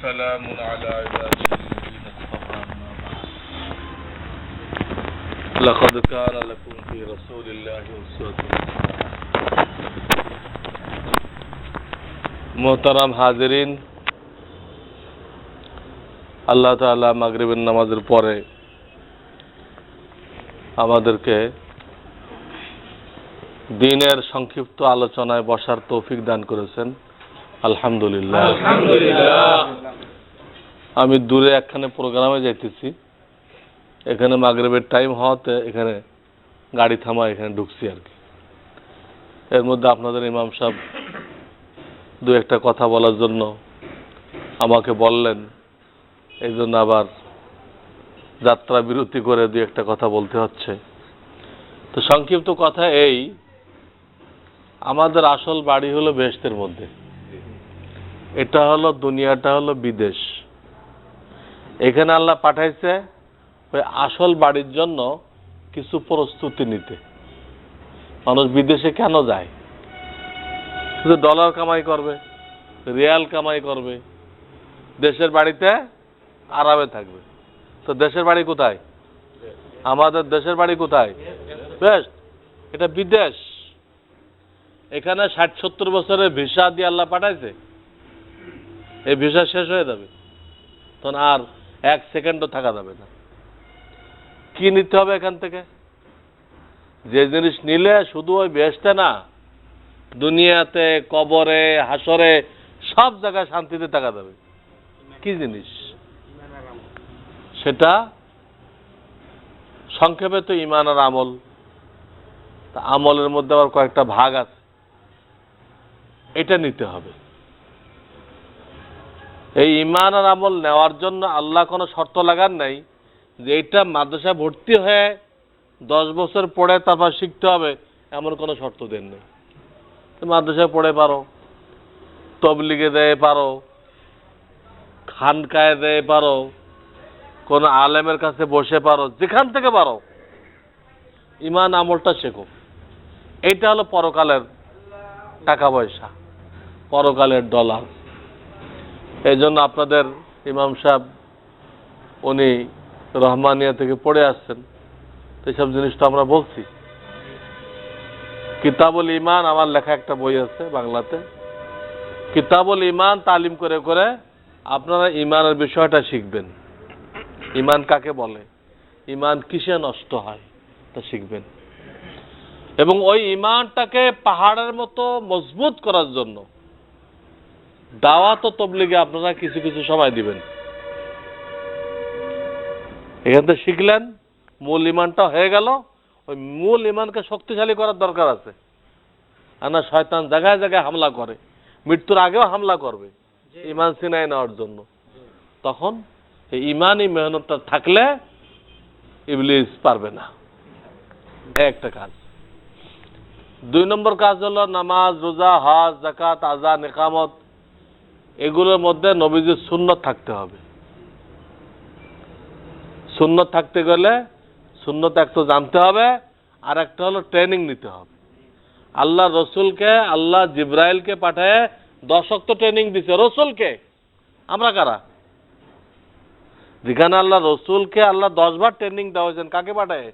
وسلام على عباده الذين اصطفى أما بعد لقد كان لكم في رسول الله أسوة মোহতারাম হাজিরিন আল্লাহ তাআলা মাগরিবের নামাজের পরে আমাদেরকে দিনের সংক্ষিপ্ত আলোচনায় বসার তৌফিক দান করেছেন আলহামদুলিল্লাহ আমি দূরে একখানে প্রোগ্রামে যাইতেছি। এখানে মাগরিবের টাইম হওয়াতে এখানে গাড়ি থামা এখানে ঢুকছি আর কি। এর মধ্যে আপনাদের ইমাম সাহেব দু একটা কথা বলার জন্য আমাকে বললেন, এই জন্য আবার যাত্রা বিরতি করে দু একটা কথা বলতে হচ্ছে। তো সংক্ষিপ্ত কথা এই, আমাদের আসল বাড়ি হলো বেহেশতের মধ্যে। এটা হলো, দুনিয়াটা হলো বিদেশ। এখানে আল্লাহ পাঠাইছে ওই আসল বাড়ির জন্য কিছু প্রস্তুতি নিতে। মানুষ বিদেশে কেন যায়? শুধু ডলার কামাই করবে, রিয়াল কামাই করবে, দেশের বাড়িতে আরামে থাকবে। তো দেশের বাড়ি কোথায়? আমাদের দেশের বাড়ি কোথায়? বেশ, এটা বিদেশ। এখানে ষাট সত্তর বছরের ভিসা দিয়ে আল্লাহ পাঠাইছে। এই ভিসা শেষ হয়ে যাবে। তখন আর এক সেকেন্ডও থাকা যাবে না। কি নিতে হবে এখান থেকে? যে জিনিস নিলে শুধু ওই বেসটা না, দুনিয়াতে, কবরে, হাসরে, সব জায়গায় শান্তিতে থাকা যাবে। কি জিনিস? সেটা সংক্ষেপে তো ইমান আর আমল। তা আমলের মধ্যে আবার কয়েকটা ভাগ আছে। এটা নিতে হবে। এই ইমান আর আমল নেওয়ার জন্য আল্লাহ কোনো শর্ত লাগান নাই যে এইটা মাদ্রাসা ভর্তি হয়ে দশ বছর পড়ে তারপর শিখতে হবে, এমন কোনো শর্ত দেন নেই। মাদ্রাসায় পড়ে পারো, তবলিগে দেয় পারো, খানকায় দেয় পারো, কোন আলেমের কাছে বসে পারো, যেখান থেকে পারো। ইমান আমলটা শেখো। এইটা হলো পরকালের টাকা পয়সা, পরকালের ডলার। এই জন্য আপনাদের ইমাম সাহেব, উনি রহমানিয়া থেকে পড়ে আসছেন। এইসব জিনিস তো আমরা বলছি। কিতাবুল ইমান আমার লেখা একটা বই আছে বাংলাতে। কিতাবুল ইমান তালিম করে করে আপনারা ইমানের বিষয়টা শিখবেন। ইমান কাকে বলে? ইমান কিসে নষ্ট হয়? তা শিখবেন। এবং ওই ইমানটাকে পাহাড়ের মতো মজবুত করার জন্য দাওয়াত তবলিগে আপনারা কিছু কিছু সময় দিবেন। এখান থেকে শিখলেন, মূল ইমানটা হয়ে গেল। ওই মূল ইমানকে শক্তিশালী করার দরকার আছে। আর না শয়তান জায়গায় জায়গায় হামলা করে। মৃত্যুর আগেও হামলা করবে ইমান সিনাই নেওয়ার জন্য। তখন এই ইমানই মেহনতটা থাকলে ইবলিস পারবে না। একটা কাজ। দুই নম্বর কাজ হলো নামাজ, রোজা, হজ জাকাত আজান একামত এগুলোর মধ্যে নবীজির সুন্নত থাকতে হবে। সুন্নত থাকতে গেলে সুন্নত এক তো জানতে হবে, আর একটা হলো ট্রেনিং নিতে হবে। আল্লাহ রসুলকে, আল্লাহ জিব্রাইলকে পাঠায় দশক তো ট্রেনিং দিছে। রসুলকে? আমরা কারা? যেখানে আল্লাহ রসুলকে আল্লাহ দশবার ট্রেনিং দেওয়া হয়েছেন কাকে পাঠায়?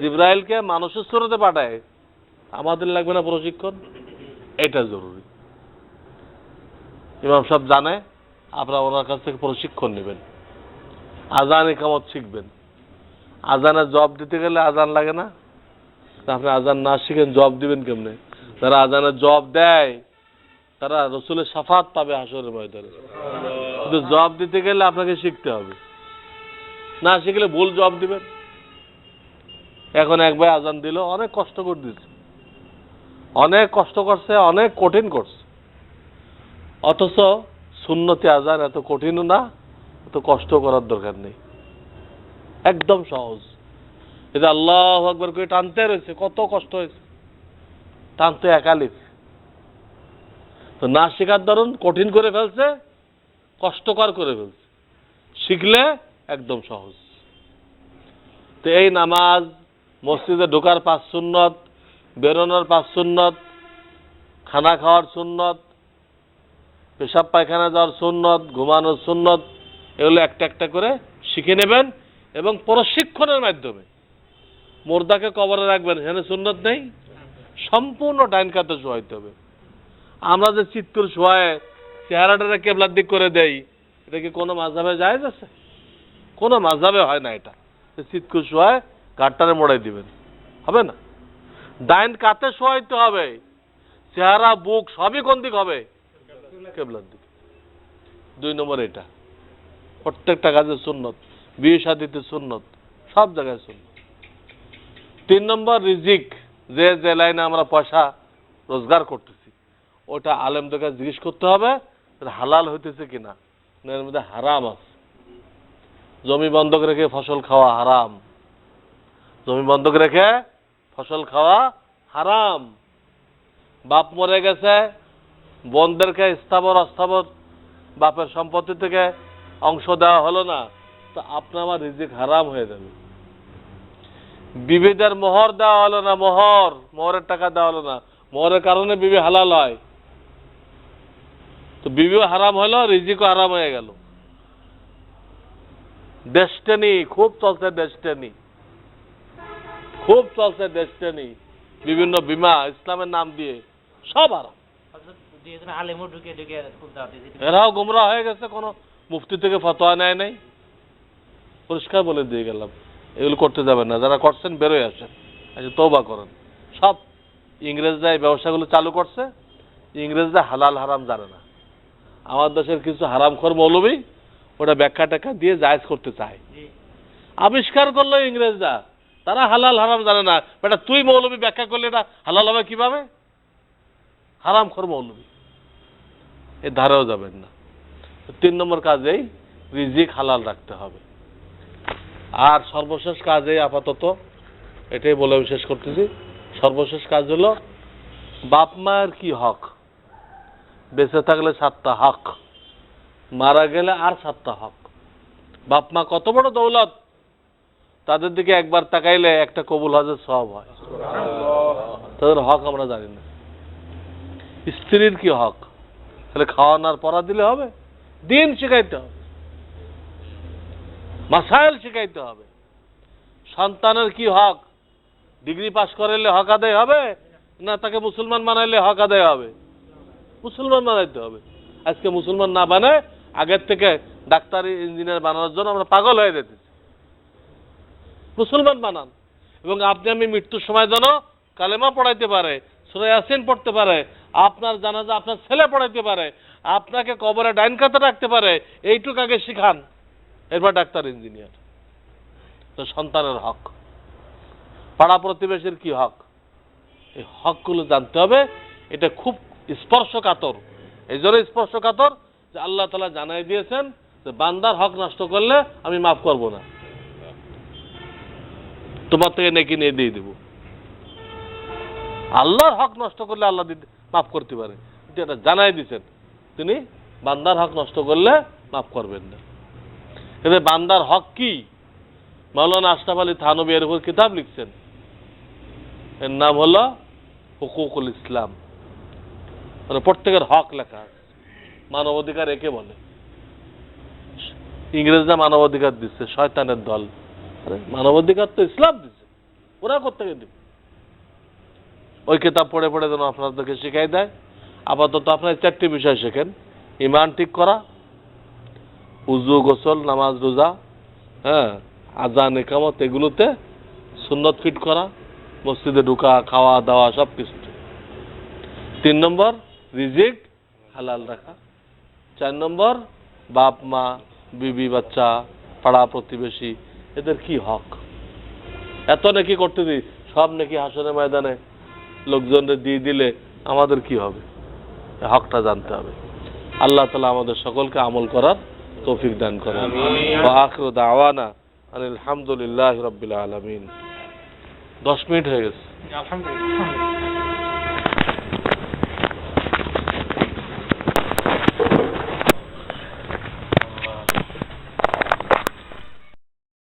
জিব্রাইলকে মানুষের সুরতে পাঠায়। আমাদের লাগবে না প্রশিক্ষণ? এটা জরুরি। ইমাম সাহেব জানে, আপনারা ওনার কাছ থেকে প্রশিক্ষণ নেবেন। আজান একামত শিখবেন। আজানের জব দিতে গেলে আজান লাগে না। আপনি আজান না শিখেন জব দিবেন কেমনে? যারা আজানের জব দেয়, তারা রসুলের সাফাত পাবে হাসরের ময়দানে। কিন্তু জব দিতে গেলে আপনাকে শিখতে হবে। না শিখলে ভুল জব দিবেন। এখন এক ভাই আজান দিল, অনেক কষ্ট করে দিচ্ছে অনেক কষ্ট করছে, অনেক কঠিন করছে। অথচ সুন্নতি আজান এত কঠিনও না, এত কষ্ট করার দরকার নেই। একদম সহজ। এটা আল্লাহ একবার করে টানতে রয়েছে, কত কষ্ট হয়েছে। টানতে একালিফ তো না শেখার ধরুন কঠিন করে ফেলছে, কষ্টকর করে ফেলছে। শিখলে একদম সহজ। তো এই নামাজ, মসজিদে ঢোকার পাঁচ সুন্নত, বেরোনোর পাঁচ সুন্নত, খানা খাওয়ার সুন্নত পেশাব পায়খানা যাওয়ার সুন্নত, ঘুমানোর সুন্নত, এগুলো একটা একটা করে শিখে নেবেন এবং প্রশিক্ষণের মাধ্যমে মোর্দাকে কবরে রাখবেন। এখানে সুন্নত নেই। সম্পূর্ণ ডাইন কাতে শোয়াইতে হবে। আমরা যে চিৎ করে শোয়ায় চেহারাটারে কেবলার দিক করে দেই, এটা কি কোনো মাঝাবে যায় আছে? কোনো মাঝাবে হয় না এটা। যে চিৎ করে শোয়ায় গাড়টারে মোড়াই দিবেন। হবে না? ডাইন কাতে শোয়াইতে হবে। চেহারা, বুক সবই কোন দিক হবে? কেবলার দিক। দুই নম্বর এটা। প্রত্যেকটা কাজে সুন্নত, বিয়ে শাদিতে সুন্নত, সব জায়গায় সুন্নত। তিন নম্বর রিজিক, যে যে লাইনে আমরা পয়সা রোজগার করতেছি, ওটা আলেমদের কাছে জিজ্ঞেস করতে হবে হালাল হইতেছে কিনা। এর মধ্যে হারাম আছে। জমি বন্ধক রেখে ফসল খাওয়া হারাম। জমি বন্ধক রেখে ফসল খাওয়া হারাম। বাপ মরে গেছে বোনদেরকে স্থাবর অস্থাবর, বাপের সম্পত্তি থেকে অংশ দেওয়া হলো না, তো আপনার আমার রিজিক হারাম হয়ে যাবে। বিবিদের মোহর দেওয়া হলো না, মোহর, মোহরের টাকা দেওয়া হলো না, মোহরের কারণে বিবি হালাল হয়। তো বিবিও হারাম হলো, রিজিকও হারাম হয়ে গেল। ডেস্টেনি খুব চলছে ডেস্টেনি খুব চলছে ডেস্টেনি বিভিন্ন বিমা, ইসলামের নাম দিয়ে, সব হযরত দুইজন আলেমও ঢুকে ঢুকে এরাও গুমরা হয়ে গেছে কোনো মুফতি থেকে ফতোয়া নেয় নাই। পরিষ্কার বলে দিয়ে গেলাম এগুলো করতে যাবেন না যারা করছেন বেরোয় আসেন। আচ্ছা তৌবা করেন। সব ইংরেজরা এই ব্যবসাগুলো চালু করছে ইংরেজরা হালাল হারাম জানে না। আমার দেশের কিছু হারামখোর মৌলবী ওটা ব্যাখ্যা ট্যাখ্যা দিয়ে জায়েজ করতে চায়। আবিষ্কার করল ইংরেজরা তারা হালাল হারাম জানে না। বেটা তুই মৌলবী ব্যাখ্যা করলে এটা হালাল হবে কীভাবে? হারাম খর মৌলবী। এ ধারেও যাবেন না। তিন নম্বর কাজেই রিজিক হালাল রাখতে হবে। আর সর্বশেষ কাজে আপাতত এটাই বলে আমি শেষ করতেছি। সর্বশেষ কাজ হলো, বাপ মায়ের কি হক? বেঁচে থাকলে সাতটা হক, মারা গেলে আর সাতটা হক। বাপ মা কত বড় দৌলত? তাদের দিকে একবার তাকাইলে একটা কবুল হজের সব হয়। তাদের হক আমরা জানি না। স্ত্রীর কি হক? তাহলে খাওয়ানোর পড়া দিলে হবে, দিন শিখাইতে হবে, মাসাইল শিখাইতে হবে। সন্তানের কি হক? ডিগ্রি পাস করাইলে হক আদায় হবে না তাকে মুসলমান বানাইলে হক আদায় হবে? মুসলমান বানাইতে হবে। আজকে মুসলমান না বানায়, আগের থেকে ডাক্তার, ইঞ্জিনিয়ার বানানোর জন্য আমরা পাগল হয়ে যেতেছি। মুসলমান বানান। এবং আপনি আমি মৃত্যুর সময় যেন কালেমা পড়াইতে পারে, সুরে ইয়াসিন পড়তে পারে আপনার জানাজা আপনার ছেলে পড়াইতে পারে, আপনাকে কবরে ডাইন কাতে রাখতে পারে, এইটুক আগে শিখান। এরপর ডাক্তার, ইঞ্জিনিয়ার। তো সন্তানের হক। পাড়া প্রতিবেশীর কি হক? এই হকগুলো জানতে হবে। এটা খুব স্পর্শকাতর। এই জন্য স্পর্শকাতর যে আল্লাহ তালা জানাই দিয়েছেন যে বান্দার হক নষ্ট করলে আমি মাফ করব না। তোমার থেকে নেকি নিয়ে দিয়ে দেবো। আল্লাহর হক নষ্ট করলে আল্লাহ দিতে মাফ করতে পারে। এটা জানাই দিছেন। তিনি বান্দার হক নষ্ট করলে মাফ করবেন না। কিন্তু বান্দার হক কি? মাওলানা আশরাফ আলী থানবী এর উপর কিতাব লিখছেন। এর নাম হলো হুকুকুল ইসলাম। মানে প্রত্যেকের হক লেখা মানবাধিকার একে বলে। ইংরেজরা মানবাধিকার দিচ্ছে, শয়তানের দল। মানবাধিকার তো ইসলাম দিচ্ছে। ওরা কোথেকে দিবে? ওই কিতাব পড়ে পড়ে যেন আপনাদেরকে শিখাই দেয়। আপাতত আপনার চারটি বিষয় শেখেন। ইমান ঠিক করা উজু গোসল, নামাজ, রোজা হ্যাঁ আজান একামত, এগুলোতে সুন্নত ফিট করা, মসজিদে ঢুকা, খাওয়া, দাওয়া সব কিছু তিন নম্বর, রিজিক হালাল রাখা। চার নম্বর, বাপ, মা, বিবি, বাচ্চা, পাড়া প্রতিবেশী, এদের কি হক? এত নাকি করতে দিই, সব নাকি হাসনের ময়দানে লোকজনদের দিয়ে দিলে আমাদের কি হবে? হকটা জানতে হবে। আল্লাহ তালা আমাদের সকলকে আমল করার তৌফিক দান করেন। আখর দাওয়ানা আলহামদুলিল্লাহ রবিল আলমিন। দশ মিনিট হয়ে গেছে। আলহামদুলিল্লাহ।